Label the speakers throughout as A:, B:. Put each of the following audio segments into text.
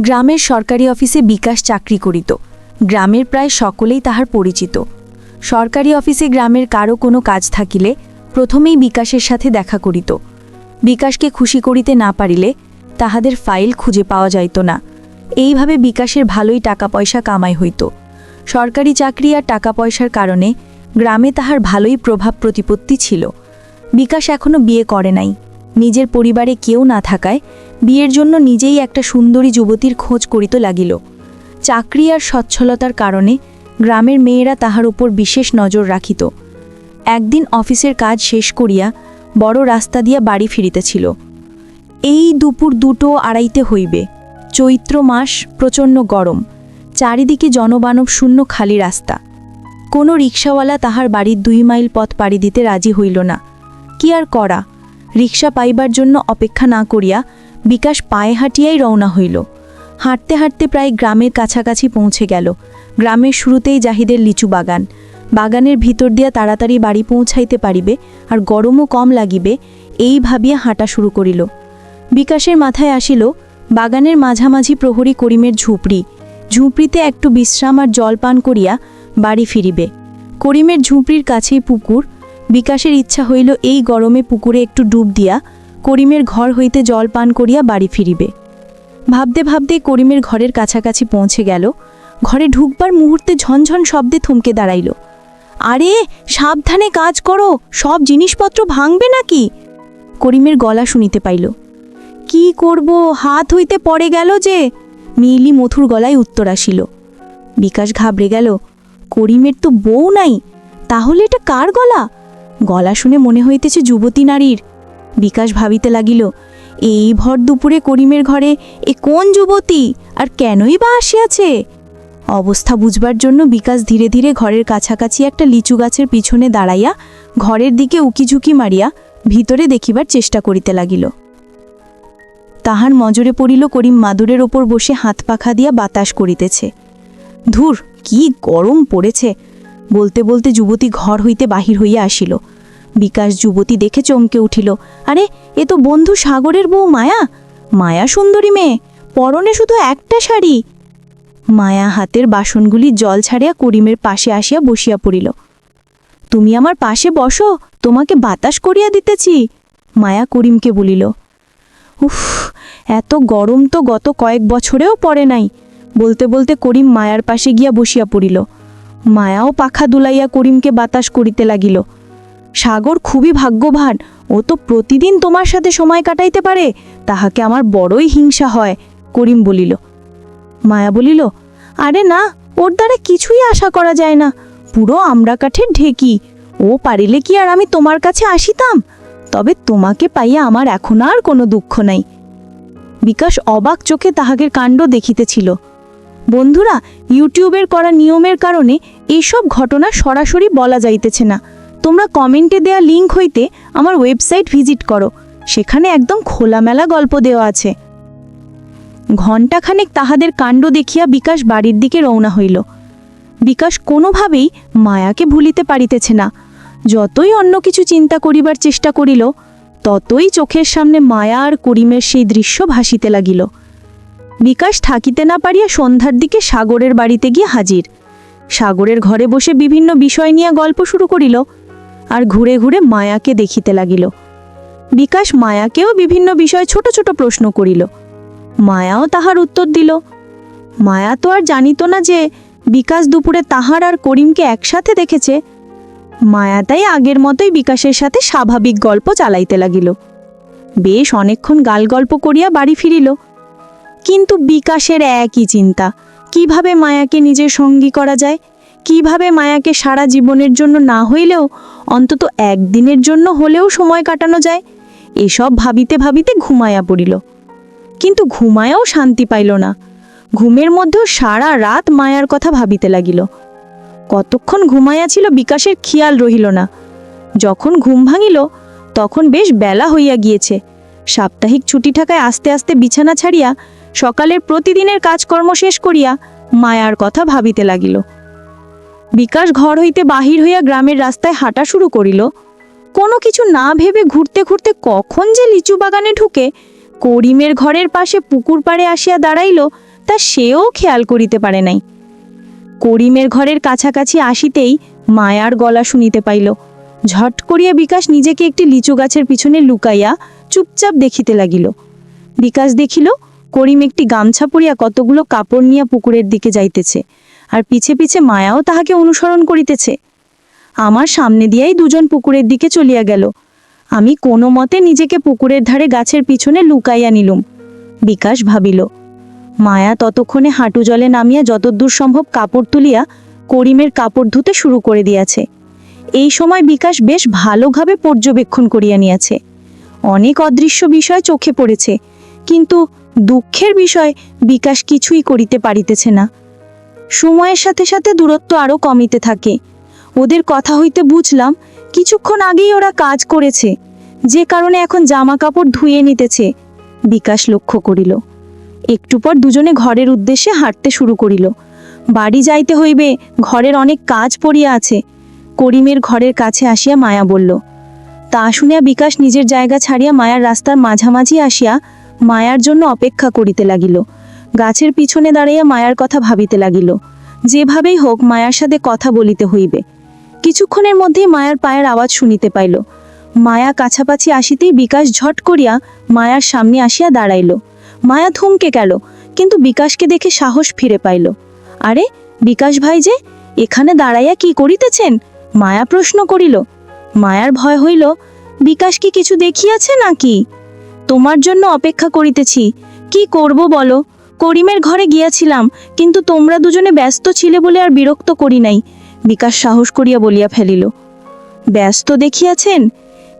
A: গ্রামের সরকারি অফিসে বিকাশ চাকরি করিত। গ্রামের প্রায় সকলেই তাহার পরিচিত। সরকারি অফিসে গ্রামের কারও কোনো কাজ থাকিলে প্রথমেই বিকাশের সাথে দেখা করিত। বিকাশকে খুশি করিতে না পারিলে তাহাদের ফাইল খুঁজে পাওয়া যাইত না। এইভাবে বিকাশের ভালোই টাকা পয়সা কামাই হইত। সরকারি চাকরি আর টাকা পয়সার কারণে গ্রামে তাহার ভালোই প্রভাব প্রতিপত্তি ছিল। বিকাশ এখনও বিয়ে করে নাই। নিজের পরিবারে কেউ না থাকায় বিয়ের জন্য নিজেই একটা সুন্দরী যুবতীর খোঁজ করিতে লাগিল। চাকরি আর সচ্ছলতার কারণে গ্রামের মেয়েরা তাহার উপর বিশেষ নজর রাখিত। একদিন অফিসের কাজ শেষ করিয়া বড় রাস্তা দিয়া বাড়ি ফিরিতেছিল। এই দুপুর দুটো আড়াইতে হইবে। চৈত্র মাস প্রচণ্ড গরম। চারিদিকে জনবানব শূন্য খালি রাস্তা। কোনো রিক্সাওয়ালা তাহার বাড়ির দুই মাইল পথ পাড়ি দিতে রাজি হইল না। কি আর করা? রিক্সা পাইবার জন্য অপেক্ষা না করিয়া বিকাশ পায়ে হাঁটিয়াই রওনা হইল। হাঁটতে হাঁটতে প্রায় গ্রামের কাছাকাছি পৌঁছে গেল। গ্রামের শুরুতেই জাহিদের লিচু বাগান। বাগানের ভিতর দিয়া তাড়াতাড়ি বাড়ি পৌঁছাইতে পারিবে আর গরমও কম লাগিবে, এই ভাবিয়া হাঁটা শুরু করিল। বিকাশের মাথায় আসিল, বাগানের মাঝামাঝি প্রহরী করিমের ঝুপড়ি। ঝুপড়িতে একটু বিশ্রাম আর জল পান করিয়া বাড়ি ফিরিবে। করিমের ঝুপড়ির কাছেই পুকুর বিকাশের ইচ্ছা হইল এই গরমে পুকুরে একটু ডুব দিয়া করিমের ঘর হইতে জল পান করিয়া বাড়ি ফিরিবে। ভাবতে ভাবতে করিমের ঘরের কাছাকাছি পৌঁছে গেল। ঘরে ঢুকবার মুহূর্তে ঝনঝন শব্দে থমকে দাঁড়াইল। আরে, সাবধানে কাজ করো, সব জিনিসপত্র ভাঙবে নাকি? করিমের গলা শুনিতে পাইল। কি করব, হাত হইতে পড়ে গেল যে মিলি মথুর গলায় উত্তর আসিল। বিকাশ ঘাবড়ে গেল। করিমের তো বউ নাই, তাহলে এটা কার গলা? গলা শুনে মনে হইতেছে যুবতী নারীর। বিকাশ ভাবিতে লাগিল, এই ভর দুপুরে করিমের ঘরে এ কোন যুবতী? আর কেনই বা আসিয়াছে? অবস্থা বুঝবার জন্য বিকাশ ধীরে ধীরে ঘরের কাছাকাছি একটা লিচু গাছের পিছনে দাঁড়াইয়া ঘরের দিকে উকিঝুঁকি মারিয়া ভিতরে দেখিবার চেষ্টা করিতে লাগিল। তাহার মজরে পড়িল করিম মাদুরের ওপর বসে হাত পাখা দিয়া বাতাস করিতেছে। ধুর, কি গরম পড়েছে! বলতে বলতে যুবতী ঘর হইতে বাহির হইয়া আসিল। বিকাশ যুবতী দেখে চমকে উঠিল। আরে, এ তো বন্ধু সাগরের বউ মায়া। মায়া সুন্দরী মেয়ে, পরনে শুধু একটা শাড়ি। মায়া হাতের বাসনগুলি জল ছাড়িয়া করিমের পাশে আসিয়া বসিয়া পড়িল। তুমি আমার পাশে বসো, তোমাকে বাতাস করিয়া দিতেছি। মায়া করিমকে বলিল, উফ, এত গরম তো গত কয়েক বছরেও পড়ে নাই। বলতে বলতে করিম মায়ার পাশে গিয়া বসিয়া পড়িল। মায়াও পাখা দুলাইয়া করিমকে বাতাস করিতে লাগিল। সাগর খুবই ভাগ্যবান। ও তো প্রতিদিন তোমার সাথে সময় কাটাইতে পারে। তাহাকে আমার বড়ই হিংসা হয়, করিম বলিল। মায়া বলিল, আরে না, ওর দ্বারা কিছুই আশা করা যায় না। পুরো আমরা কাঠের ঢেকি। ও পারিলে কি আর আমি তোমার কাছে আসিতাম? তবে তোমাকে পাইয়া আমার এখন আর কোনো দুঃখ নাই। বিকাশ অবাক চোখে তাহাকে কাণ্ড দেখিতেছিল। বন্ধুরা, ইউটিউবের করা নিয়মের কারণে এইসব ঘটনা সরাসরি বলা যাইতেছে না। তোমরা কমেন্টে দেয়া লিঙ্ক হইতে আমার ওয়েবসাইট ভিজিট করো। সেখানে একদম খোলামেলা গল্প দেওয়া আছে। ঘণ্টাখানেক তাহাদের কাণ্ড দেখিয়া বিকাশ বাড়ির দিকে রওনা হইল। বিকাশ কোনোভাবেই মায়াকে ভুলিতে পারিতেছে না। যতই অন্য কিছু চিন্তা করিবার চেষ্টা করিল, ততই চোখের সামনে মায়া আর করিমের সেই দৃশ্য ভাসিতে লাগিল। বিকাশ থাকিতে না পারিয়া সন্ধ্যার দিকে সাগরের বাড়িতে গিয়ে হাজির। সাগরের ঘরে বসে বিভিন্ন বিষয় নিয়ে গল্প শুরু করিল। আর ঘুরে ঘুরে মায়াকে দেখিতে লাগিল। বিকাশ মায়াকেও বিভিন্ন বিষয় ছোট ছোট প্রশ্ন করিল। মায়াও তাহার উত্তর দিল, মায়া তো আর জানিত না যে বিকাশ দুপুরে তাহার আর করিমকে একসাথে দেখেছে। মায়া তাই আগের মতোই বিকাশের সাথে স্বাভাবিক গল্প চালাইতে লাগিল। বেশ অনেকক্ষণ গাল গল্প করিয়া বাড়ি ফিরিল। কিন্তু বিকাশের একই চিন্তা, কীভাবে মায়াকে নিজের সঙ্গী করা যায়? কীভাবে মায়াকে সারা জীবনের জন্য না হইলেও অন্তত একদিনের জন্য হলেও সময় কাটানো যায়, এসব ভাবিতে ভাবিতে ঘুমায়া পড়িল। কিন্তু ঘুমায়াও শান্তি পাইল না। ঘুমের মধ্যেও সারা রাত মায়ার কথা ভাবিতে লাগিল। কতক্ষণ ঘুমাইয়া ছিল বিকাশের খেয়াল রহিল না। যখন ঘুম ভাঙিল, তখন বেশ বেলা হইয়া গিয়েছে। সাপ্তাহিক ছুটি থাকায় আস্তে আস্তে বিছানা ছাড়িয়া সকালের প্রতিদিনের কাজকর্ম শেষ করিয়া মায়ার কথা ভাবিতে লাগিল। বিকাশ ঘর হইতে বাহির হইয়া গ্রামের রাস্তায় হাঁটা শুরু করিল। কোনো কিছু না ভেবে ঘুরতে ঘুরতে কখন যে লিচু বাগানে ঢুকে, করিমের ঘরের পাশে পুকুর পাড়ে আসিয়া দাঁড়াইল, তা সেও খেয়াল করিতে পারে নাই। করিমের ঘরের কাছাকাছি আসিতেই মায়ার গলা শুনিতে পাইল। ঝট করিয়া বিকাশ নিজেকে একটি লিচু গাছের পিছনে লুকাইয়া চুপচাপ দেখিতে লাগিল। বিকাশ দেখিল, করিম একটি গামছা পরিয়া কতগুলো কাপড় নিয়া পুকুরের দিকে যাইতেছে। আর পিছে পিছে মায়াও তাহাকে অনুসরণ করিতেছে। আমার সামনে দিয়াই দুজন পুকুরের দিকে চলিয়া গেল। আমি কোনো মতে নিজেকে পুকুরের ধারে গাছের পিছনে লুকাইয়া নিলুম। বিকাশ ভাবিল, মায়া ততক্ষণে হাঁটু জলে নামিয়া যতদূর সম্ভব কাপড় তুলিয়া করিমের কাপড় ধুতে শুরু করে দিয়াছে। এই সময় বিকাশ বেশ ভালোভাবে পর্যবেক্ষণ করিয়া নিয়াছে। অনেক অদৃশ্য বিষয় চোখে পড়েছে, কিন্তু দুঃখের বিষয় বিকাশ কিছুই করিতে পারিতেছে না। সময়ের সাথে সাথে দূরত্ব আরও কমিতে থাকে। ওদের কথা হইতে বুঝলাম, কিছুক্ষণ আগেই ওরা কাজ করেছে। যে কারণে এখন জামা কাপড় ধুয়ে নিতেছে, বিকাশ লক্ষ্য করিল। একটু পর দুজনে ঘরের উদ্দেশ্যে হাঁটতে শুরু করিল। বাড়ি যাইতে হইবে, ঘরের অনেক কাজ পড়িয়া আছে। করিমের ঘরের কাছে আসিয়া মায়া বলল, তা শুনিয়া বিকাশ নিজের জায়গা ছাড়িয়া মায়ার রাস্তার মাঝামাঝি আসিয়া মায়ার জন্য অপেক্ষা করিতে লাগিল। গাছের পিছনে দাঁড়াইয়া মায়ার কথা ভাবিতে লাগিল। যেভাবেই হোক মায়ার সাথে কথা বলিতে হইবে। কিছুক্ষণের মধ্যেই মায়ার পায়ের আওয়াজ শুনিতে পাইল। মায়া কাছাকাছি আসিতেই বিকাশ ঝট করিয়া মায়ার সামনে আসিয়া দাঁড়াইল। মায়া থমকে গেল, কিন্তু বিকাশকে দেখে সাহস ফিরে পাইল। আরে, বিকাশ ভাই যে, এখানে দাঁড়াইয়া কি করিতেছেন? মায়া প্রশ্ন করিল। মায়ার ভয় হইল, বিকাশ কি কিছু দেখিয়াছে নাকি? তোমার জন্য অপেক্ষা করিতেছি, কি করব বলো? করিমের ঘরে গিয়াছিলাম, কিন্তু তোমরা দুজনে ব্যস্ত ছিলে বলে আর বিরক্ত করি নাই। বিকাশ সাহস করিয়া বলিয়া ফেলিল, ব্যস্ত দেখিয়াছেন?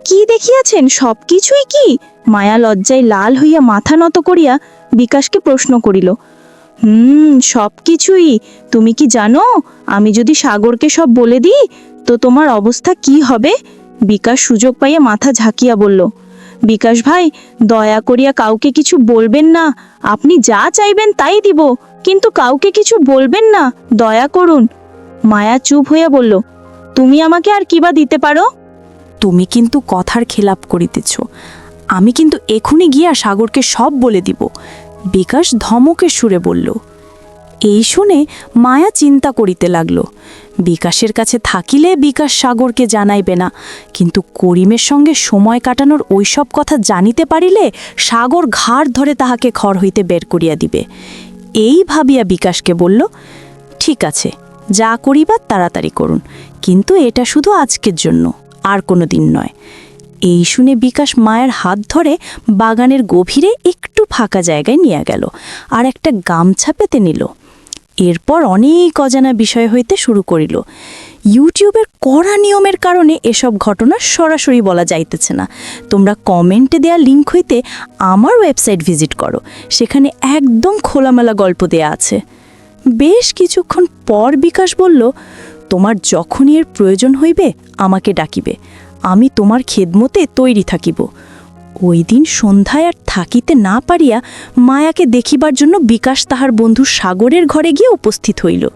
A: কি দেখিয়াছেন? সব কিছুই কি? মায়া লজ্জায় লাল হইয়া মাথা নত করিয়া বিকাশকে প্রশ্ন করিল, হুম সব কিছুই তুমি কি জানো? আমি যদি সাগরকে সব বলে দিই, তো তোমার অবস্থা কি হবে? বিকাশ সুযোগ পাইয়া মাথা ঝাঁকিয়া বলল বিকাশ ভাই, দয়া করিয়া কাউকে কিছু বলবেন না। আপনি যা চাইবেন তাই দিব, কিন্তু কাউকে কিছু বলবেন না। দয়া করুন। মায়া চুপ হইয়া বলল, তুমি আমাকে আর কিবা দিতে পারো?
B: তুমি কিন্তু কথার খেলাপ করিতেছ। আমি কিন্তু এখনই গিয়া সাগরকে সব বলে দিব। বিকাশ ধমকের সুরে বলল, এই শুনে মায়া চিন্তা করিতে লাগল। বিকাশের কাছে থাকিলে বিকাশ সাগরকে জানাইবে না, কিন্তু করিমের সঙ্গে সময় কাটানোর ওইসব কথা জানিতে পারিলে সাগর ঘাড় ধরে তাহাকে ঘর হইতে বের করিয়া দিবে। এই ভাবিয়া বিকাশকে বলল, ঠিক আছে, যা করিবার তাড়াতাড়ি করুন, কিন্তু এটা শুধু আজকের জন্য, আর কোনো দিন নয়। এই শুনে বিকাশ মায়ের হাত ধরে বাগানের গভীরে একটু ফাঁকা জায়গায় নিয়ে গেল, আর একটা গামছা পেতে নিল। এরপর অনেক অজানা বিষয় হইতে শুরু করিল। ইউটিউবের কড়া নিয়মের কারণে এসব ঘটনা সরাসরি বলা যাইতেছে না। তোমরা কমেন্টে দেয়া লিঙ্ক হইতে আমার ওয়েবসাইট ভিজিট করো। সেখানে একদম খোলামেলা গল্প দেয়া আছে। বেশ কিছুক্ষণ পর বিকাশ বলল, তোমার যখনই এর প্রয়োজন হইবে, আমাকে ডাকিবে। আমি তোমার খেদমতে তৈরি থাকিব। ওই দিন সন্ধ্যায় আর থাকিতে না পারিয়া মায়াকে দেখিবার জন্য বিকাশ তাহার বন্ধু সাগরের ঘরে গিয়ে উপস্থিত হইল।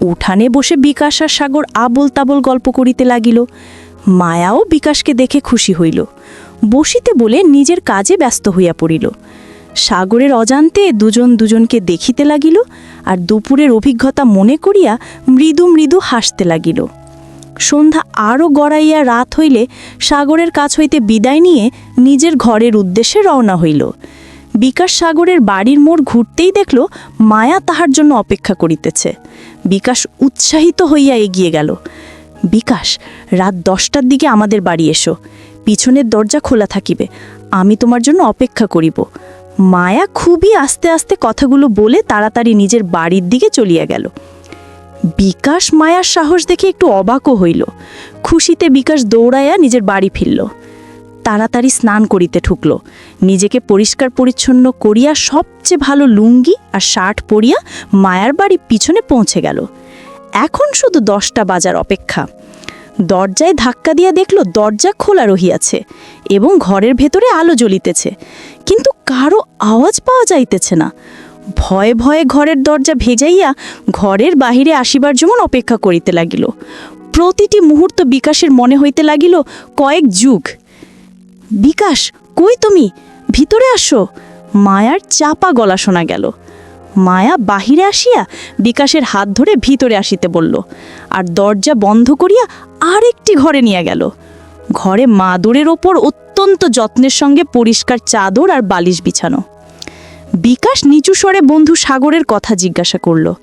B: উঠানে বসে বিকাশ আর সাগর আবল তাবল গল্প করিতে লাগিল। মায়াও বিকাশকে দেখে খুশি হইল। বসিতে বলে নিজের কাজে ব্যস্ত হইয়া পড়িল। সাগরের অজান্তে দুজন দুজনকে দেখিতে লাগিল আর দুপুরের অভিজ্ঞতা মনে করিয়া মৃদু মৃদু হাসতে লাগিল। সন্ধ্যা আরও গড়াইয়া রাত হইলে সাগরের কাছ হইতে বিদায় নিয়ে নিজের ঘরের উদ্দেশ্যে রওনা হইল। বিকাশ সাগরের বাড়ির মোড় ঘুরতেই দেখল মায়া তাহার জন্য অপেক্ষা করিতেছে। বিকাশ উৎসাহিত হইয়া এগিয়ে গেল। বিকাশ, রাত দশটার দিকে আমাদের বাড়ি এসো। পিছনের দরজা খোলা থাকিবে। আমি তোমার জন্য অপেক্ষা করিব। মায়া খুবই আস্তে আস্তে কথাগুলো বলে তাড়াতাড়ি নিজের বাড়ির দিকে চলিয়া গেল। বিকাশ মায়ার সাহস দেখে একটু অবাকও হইল। খুশিতে বিকাশ দৌড়াইয়া নিজের বাড়ি ফিরল। তাড়াতাড়ি স্নান করিতে ঠুকল। নিজেকে পরিষ্কার পরিচ্ছন্ন করিয়া সবচেয়ে ভালো লুঙ্গি আর শার্ট পরিয়া মায়ার বাড়ি পিছনে পৌঁছে গেল। এখন শুধু দশটা বাজার অপেক্ষা। দরজায় ধাক্কা দিয়া দেখল দরজা খোলা রহিয়াছে এবং ঘরের ভেতরে আলো জ্বলিতেছে। কিন্তু কারও আওয়াজ পাওয়া যাইতেছে না। ভয়ে ভয়ে ঘরের দরজা ভেজাইয়া ঘরের বাহিরে আসিবার যেমন অপেক্ষা করিতে লাগিল। প্রতিটি মুহূর্ত বিকাশের মনে হইতে লাগিল, কয়েক যুগ। বিকাশ, কই তুমি? ভিতরে আসো। মায়ার চাপা গলা শোনা গেল। মায়া বাহিরে আসিয়া বিকাশের হাত ধরে ভিতরে আসিতে বলল, আর দরজা বন্ধ করিয়া আরেকটি ঘরে নিয়ে গেল। ঘরে মাদুরের ওপর অত্যন্ত যত্নের সঙ্গে পরিষ্কার চাদর আর বালিশ বিছানো। বিকাশ নিচু স্বরে বন্ধু সাগরের কথা জিজ্ঞাসা করল।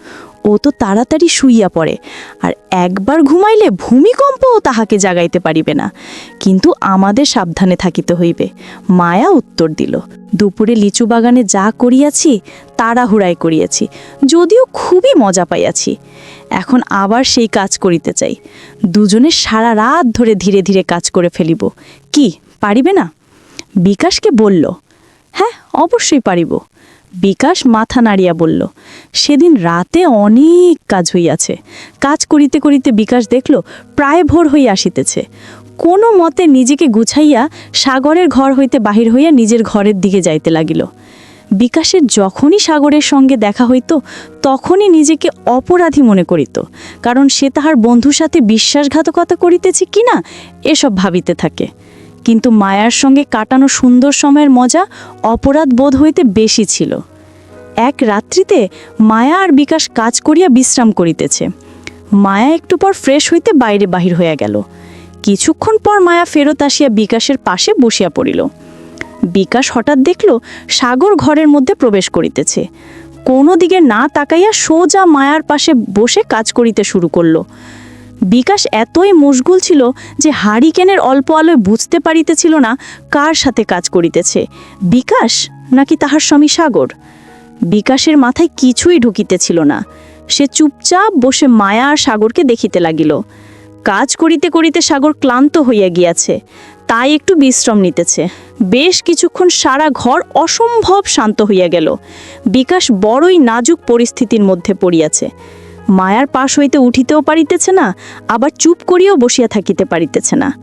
B: ও তো তাড়াতাড়ি শুইয়া পড়ে, আর একবার ঘুমাইলে ভূমিকম্পও তাহাকে জাগাইতে পারিবে না। কিন্তু আমাদের সাবধানে থাকিতে হইবে, মায়া উত্তর দিল। দুপুরে লিচু বাগানে যা করিয়াছি, তাড়াহুড়াই করিয়াছি, যদিও খুবই মজা পাইয়াছি। এখন আবার সেই কাজ করিতে চাই। দুজনে সারা রাত ধরে ধীরে ধীরে কাজ করে ফেলিব। কি, পারিবে না? বিকাশকে বলল হ্যাঁ অবশ্যই পারিব। বিকাশ মাথা নাড়িয়া বলল, সেদিন রাতে অনেক কাজ হইয়াছে। কাজ করিতে করিতে বিকাশ দেখল, প্রায় ভোর হইয়া আসিতেছে। কোনো মতে নিজেকে গুছাইয়া সাগরের ঘর হইতে বাহির হইয়া নিজের ঘরের দিকে যাইতে লাগিল। বিকাশের যখনই সাগরের সঙ্গে দেখা হইত, তখনই নিজেকে অপরাধী মনে করিত, কারণ সে তাহার বন্ধুর সাথে বিশ্বাসঘাতকতা করিতেছে কিনা এসব ভাবিতে থাকে। কিন্তু মায়ার সঙ্গে কাটানো সুন্দর সময়ের মজা অপরাধ বোধ হইতে বেশি ছিল। এক রাত্রিতে মায়া আর বিকাশ কাজ করিয়া বিশ্রাম করিতেছে। মায়া একটু পর ফ্রেশ হইতে বাইরে বাহির হইয়া গেল। কিছুক্ষণ পর মায়া ফেরত আসিয়া বিকাশের পাশে বসিয়া পড়িল। বিকাশ হঠাৎ দেখল সাগর ঘরের মধ্যে প্রবেশ করিতেছে। কোনো দিকে না তাকাইয়া সোজা মায়ার পাশে বসে কাজ করিতে শুরু করল। বিকাশ এতই মশগুল ছিল যে হারিকেনের অল্প আলোয় বুঝতে পারিতেছিল না কার সাথে কাজ করিতেছে। বিকাশ নাকি তাহার স্বামী সাগর? বিকাশের মাথায় কিছুই ঢুকিতেছিল না। সে চুপচাপ বসে মায়া আর সাগরকে দেখিতে লাগিল। কাজ করিতে করিতে সাগর ক্লান্ত হইয়া গিয়াছে। তাই একটু বিশ্রাম নিতেছে। বেশ কিছুক্ষণ সারা ঘর অসম্ভব শান্ত হইয়া গেল। বিকাশ বড়ই নাজুক পরিস্থিতির মধ্যে পড়িয়াছে। মায়ার পাশ হইতে উঠিতেও পারিতেছে না, আবার চুপ করিয়াও বসিয়া থাকিতে পারিতেছে না।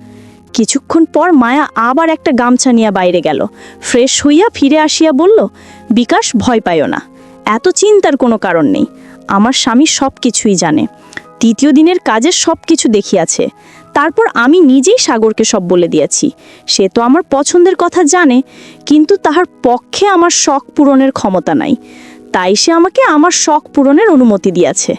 B: কিছুক্ষণ পর মায়া আবার একটা গামছা নিয়ে বাইরে গেল। ফ্রেশ হইয়া ফিরে আসিয়া বলল, বিকাশ, ভয় পাইও না। এত চিন্তার কোনো কারণ নেই। আমার স্বামী সব কিছুই জানে। তৃতীয় দিনের কাজের সব কিছু দেখিয়াছে। তারপর আমি নিজেই সাগরকে সব বলে দিয়েছি। সে তো আমার পছন্দের কথা জানে, কিন্তু তাহার পক্ষে আমার শখ পূরণের ক্ষমতা নাই। তাই সে আমাকে আমার শখ পূরণের অনুমতি দিয়াছে।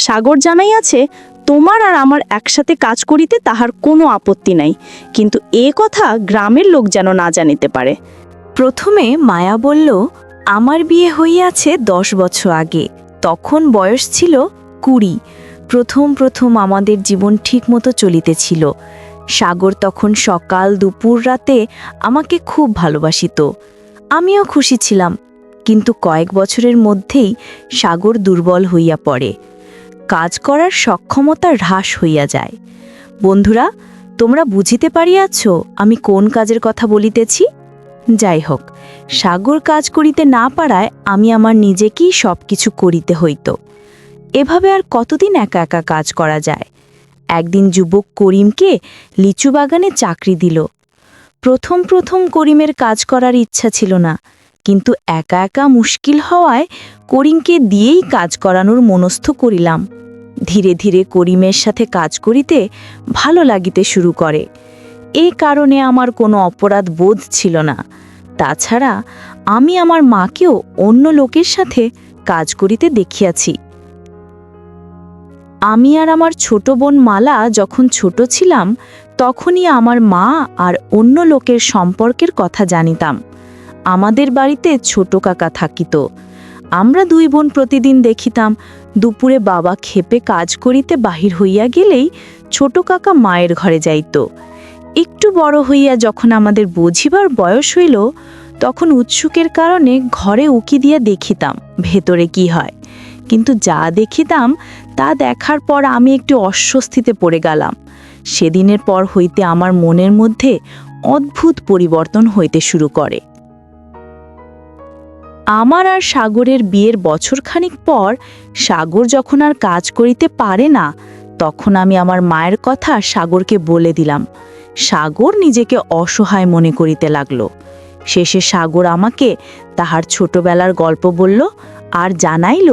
B: সাগর জানাইয়াছে তোমার আর আমার একসাথে কাজ করিতে তাহার কোনো আপত্তি নাই। কিন্তু এ কথা গ্রামের লোক যেন না জানিতে পারে।
A: প্রথমে মায়া বলল, আমার বিয়ে হইয়াছে দশ বছর আগে। তখন বয়স ছিল কুড়ি। প্রথম প্রথম আমাদের জীবন ঠিকমতো চলিতেছিল। সাগর তখন সকাল দুপুর রাতে আমাকে খুব ভালোবাসিত। আমিও খুশি ছিলাম। কিন্তু কয়েক বছরের মধ্যেই সাগর দুর্বল হইয়া পড়ে। কাজ করার সক্ষমতা হ্রাস হইয়া যায়। বন্ধুরা, তোমরা বুঝিতে পারিয়াছ আমি কোন কাজের কথা বলিতেছি? যাই হোক, সাগর কাজ করিতে না পারায় আমি আমার নিজেকেই সব কিছু করিতে হইত। এভাবে আর কতদিন একা একা কাজ করা যায়? একদিন যুবক করিমকে লিচু বাগানে চাকরি দিল। প্রথম প্রথম করিমের কাজ করার ইচ্ছা ছিল না, কিন্তু একা একা মুশকিল হওয়ায় করিমকে দিয়েই কাজ করানোর মনস্থ করিলাম। ধীরে ধীরে করিমের সাথে কাজ করিতে ভালো লাগিতে শুরু করে। এ কারণে আমার কোনো অপরাধ বোধ ছিল না। তাছাড়া আমি আমার মাকেও অন্য লোকের সাথে কাজ করিতে দেখিয়াছি। আমি আর আমার ছোট বোন মালা যখন ছোট ছিলাম, তখনই আমার মা আর অন্য লোকের সম্পর্কের কথা জানিতাম। আমাদের বাড়িতে ছোট কাকা থাকিত। আমরা দুই বোন প্রতিদিন দেখিতাম দুপুরে বাবা খেপে কাজ করিতে বাহির হইয়া গেলেই ছোট কাকা মায়ের ঘরে যাইত। একটু বড় হইয়া যখন আমাদের বুঝিবার বয়স হইল, তখন উৎসুকের কারণে ঘরে উকি দিয়া দেখিতাম ভেতরে কি হয়। কিন্তু যা দেখিতাম, তা দেখার পর আমি একটু অস্বস্তিতে পড়ে গেলাম। সেদিনের পর হইতে আমার মনের মধ্যে অদ্ভুত পরিবর্তন হইতে শুরু করে। আমার আর সাগরের বিয়ের বছরখানিক পর সাগর যখন আর কাজ করিতে পারে না, তখন আমি আমার মায়ের কথা সাগরকে বলে দিলাম। সাগর নিজেকে অসহায় মনে করিতে লাগল। শেষে সাগর আমাকে তাহার ছোটবেলার গল্প বলল আর জানাইল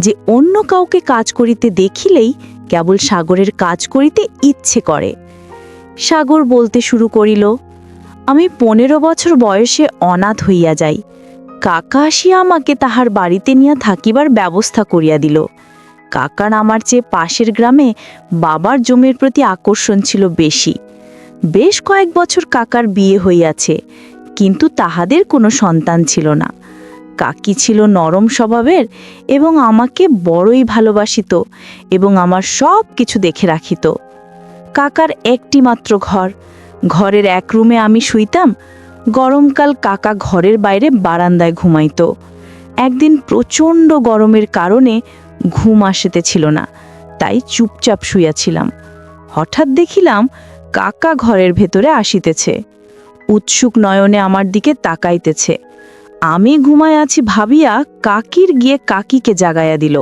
A: যে অন্য কাউকে কাজ করিতে দেখিলেই কেবল সাগরের কাজ করিতে ইচ্ছে করে। সাগর বলতে শুরু করিল, আমি পনেরো বছর বয়সে অনাথ হইয়া যাই।
B: কাকা আসিয়া আমাকে তাহার বাড়িতে নিয়ে থাকিবার ব্যবস্থা করিয়া দিল। কাকার আমার চেয়ে পাশের গ্রামে বাবার জমির প্রতি আকর্ষণ ছিল বেশি। বেশ কয়েক বছর কাকার বিয়ে হইয়াছে, কিন্তু তাহাদের কোনো সন্তান ছিল না। কাকি ছিল নরম স্বভাবের এবং আমাকে বড়ই ভালোবাসিত এবং আমার সব কিছু দেখে রাখিত। কাকার একটি মাত্র ঘর, ঘরের এক রুমে আমি শুইতাম গরমকাল কাকা ঘরের বাইরে বারান্দায় ঘুমাইত। একদিন প্রচণ্ড গরমের কারণে ঘুম আসিতেছিল না, তাই চুপচাপ শুইয়াছিলাম। হঠাৎ দেখিলাম কাকা ঘরের ভেতরে আসিতেছে। উৎসুক নয়নে আমার দিকে তাকাইতেছে। আমি ঘুমায় আছি ভাবিয়া কাকির গিয়ে কাকিকে জাগাইয়া দিল।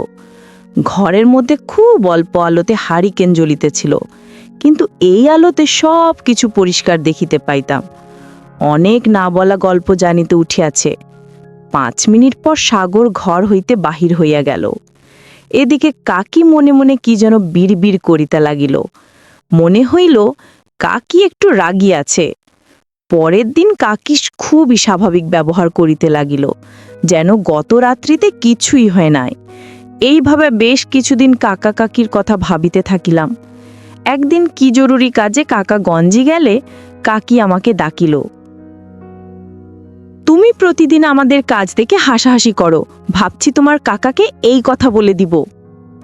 B: ঘরের মধ্যে খুব অল্প আলোতে হারিকেন জ্বলিতেছিল, কিন্তু এই আলোতে সব কিছু পরিষ্কার দেখিতে পাইতাম। অনেক না বলা গল্প জানিতে উঠিয়াছে। পাঁচ মিনিট পর সাগর ঘর হইতে বাহির হইয়া গেল। এদিকে কাকি মনে মনে কি যেন বিড়বিড় করিতে লাগিল। মনে হইল কাকি একটু আছে। পরের দিন কাকি খুবই স্বাভাবিক ব্যবহার করিতে লাগিল, যেন গত রাত্রিতে কিছুই হয় নাই। এইভাবে বেশ কিছুদিন কাকা কাকির কথা ভাবিতে থাকিলাম। একদিন কি জরুরি কাজে কাকা গঞ্জি গেলে কাকি আমাকে ডাকিল। তুমি প্রতিদিন আমাদের কাজ দেখে হাসাহাসি করো। ভাবছি তোমার কাকাকে এই কথা বলে দিব।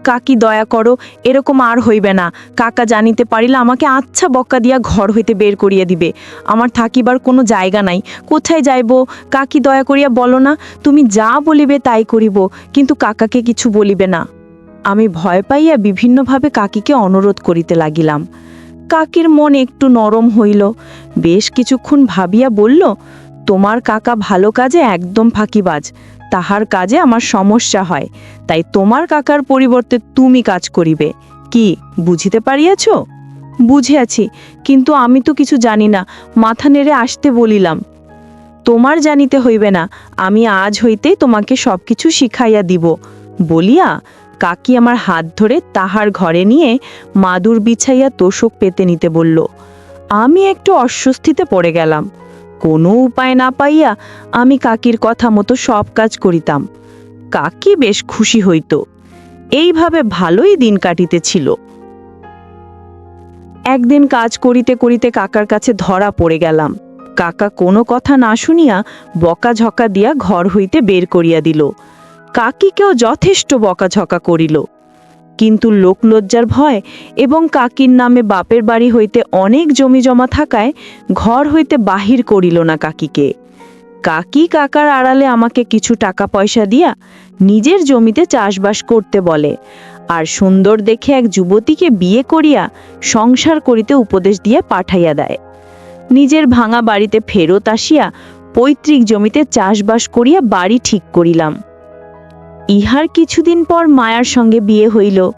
B: কাকি দয়া করো, এরকম আর হইবে না। কাকা জানিতে পারিলে আমাকে আচ্ছা বক্কা দিয়া ঘর হইতে বের করিয়া দিবে। আমার থাকিবার কোনো জায়গা নাই। কোথায় যাইব? কাকি দয়া করিয়া বলো না, তুমি যা বলিবে তাই করিব, কিন্তু কাকাকে কিছু বলিবে না। আমি ভয় পাইয়া বিভিন্নভাবে কাকিকে অনুরোধ করিতে লাগিলাম। কাকির মন একটু নরম হইল। বেশ কিছুক্ষণ ভাবিয়া বলল তোমার কাকা ভালো কাজে একদম ফাঁকিবাজ। তাহার কাজে আমার সমস্যা হয়। তাই তোমার কাকার পরিবর্তে তুমি কাজ করিবে। কি, বুঝিতে পারিয়াছ? বুঝিয়াছি, কিন্তু আমি তো কিছু জানি না। মাথা নেড়ে আসতে বলিলাম। তোমার জানিতে হইবে না, আমি আজ হইতে তোমাকে সবকিছু শিখাইয়া দিব। বলিয়া কাকি আমার হাত ধরে তাহার ঘরে নিয়ে মাদুর বিছাইয়া তোষক পেতে নিতে বলল। আমি একটু অস্বস্তিতে পড়ে গেলাম। কোনো উপায় না পাইয়া আমি কাকির কথা মতো সব কাজ করিতাম। কাকি বেশ খুশি হইত। এইভাবে ভালোই দিন কাটিতেছিল। একদিন কাজ করিতে করিতে কাকার কাছে ধরা পড়ে গেলাম। কাকা কোনো কথা না শুনিয়া বকাঝকা দিয়া ঘর হইতে বের করিয়া দিল। কাকিকেও যথেষ্ট বকাঝকা করিল। কিন্তু লোকলজ্জার ভয় এবং কাকির নামে বাপের বাড়ি হইতে অনেক জমি জমা থাকায় ঘর হইতে বাহির করিল না কাকিকে। কাকি কাকার আড়ালে আমাকে কিছু টাকা পয়সা দিয়া নিজের জমিতে চাষবাস করতে বলে আর সুন্দর দেখে এক যুবতীকে বিয়ে করিয়া সংসার করিতে উপদেশ দিয়ে পাঠাইয়া দেয়। নিজের ভাঙা বাড়িতে ফেরত আসিয়া পৈতৃক জমিতে চাষবাস করিয়া বাড়ি ঠিক করিলাম। ইহার কিছুদিন পর মায়ার সঙ্গে বিয়ে হইল।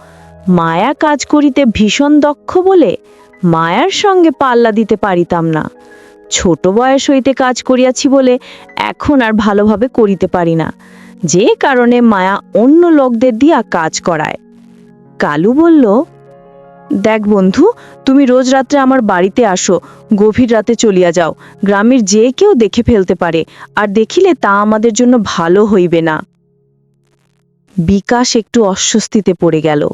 B: মায়া কাজ করিতে ভীষণ দক্ষ বলে মায়ার সঙ্গে পাল্লা দিতে পারিতাম না। ছোট বয়স হইতে কাজ করিয়াছি বলে এখন আর ভালোভাবে করিতে পারি না। যে কারণে মায়া অন্য লোকদের দিয়া কাজ করায়। কালু বলল, দেখ বন্ধু, তুমি রোজ রাত্রে আমার বাড়িতে আসো, গভীর রাতে চলিয়া যাও। গ্রামের যে কেউ দেখে ফেলতে পারে, আর দেখিলে তা আমাদের জন্য ভালো হইবে না। বিকাশ একটু অস্বস্তিতে পড়ে গেল।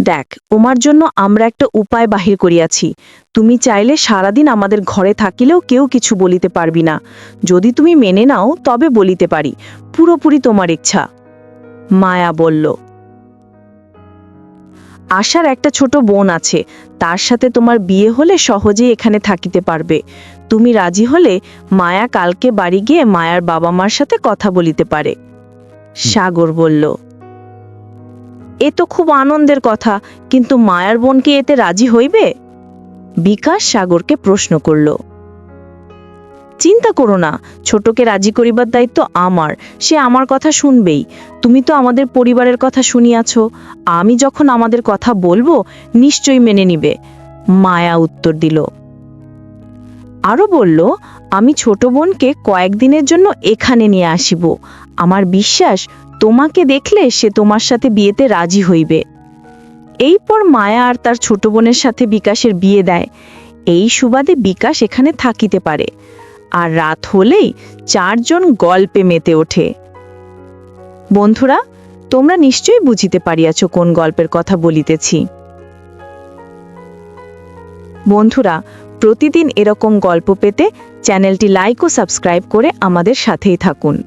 B: দেখ ওমার জন্য আমরা একটা উপায় বাহির করিয়াছি। তুমি চাইলে সারাদিন আমাদের ঘরে থাকিলেও কেউ কিছু বলিতে পারবি না। যদি তুমি মেনে নাও, তবে বলিতে পারি। পুরোপুরি তোমার ইচ্ছা। মায়া বলল। আশার একটা ছোট বোন আছে। তার সাথে তোমার বিয়ে হলে সহজেই এখানে থাকিতে পারবে। তুমি রাজি হলে মায়া কালকে বাড়ি গিয়ে মায়ার বাবা মার সাথে কথা বলিতে পারে। সাগর বলল, এ তো খুব আনন্দের কথা, কিন্তু মায়ার বোন কি এতে রাজি হইবে? বিকাশ সাগরকে প্রশ্ন করল, চিন্তা করো না, ছোটকে রাজি করিবার দায়িত্ব আমার, সে আমার কথা শুনবেই। তুমি তো আমাদের পরিবারের কথা শুনিয়াছ, আমি যখন আমাদের কথা বলব, নিশ্চয়ই মেনে নিবে। মায়া উত্তর দিল আরও বলল, আমি ছোট বোনকে কয়েকদিনের জন্য এখানে নিয়ে আসিব। আমার বিশ্বাস তোমাকে দেখলে সে তোমার সাথে বিয়েতে রাজি হইবে। এই পর মায়া আর তার ছোট বোনের সাথে বিকাশের বিয়ে দেয়। এই সুবাদে বিকাশ এখানে থাকিতে পারে।
C: আর রাত হলেই চারজন গল্পে মেতে ওঠে। বন্ধুরা, তোমরা নিশ্চয়ই বুঝিতে পারিয়াছ কোন গল্পের কথা বলিতেছি। বন্ধুরা, প্রতিদিন এরকম গল্প পেতে চ্যানেলটি লাইক ও সাবস্ক্রাইব করে আমাদের সাথেই থাকুন।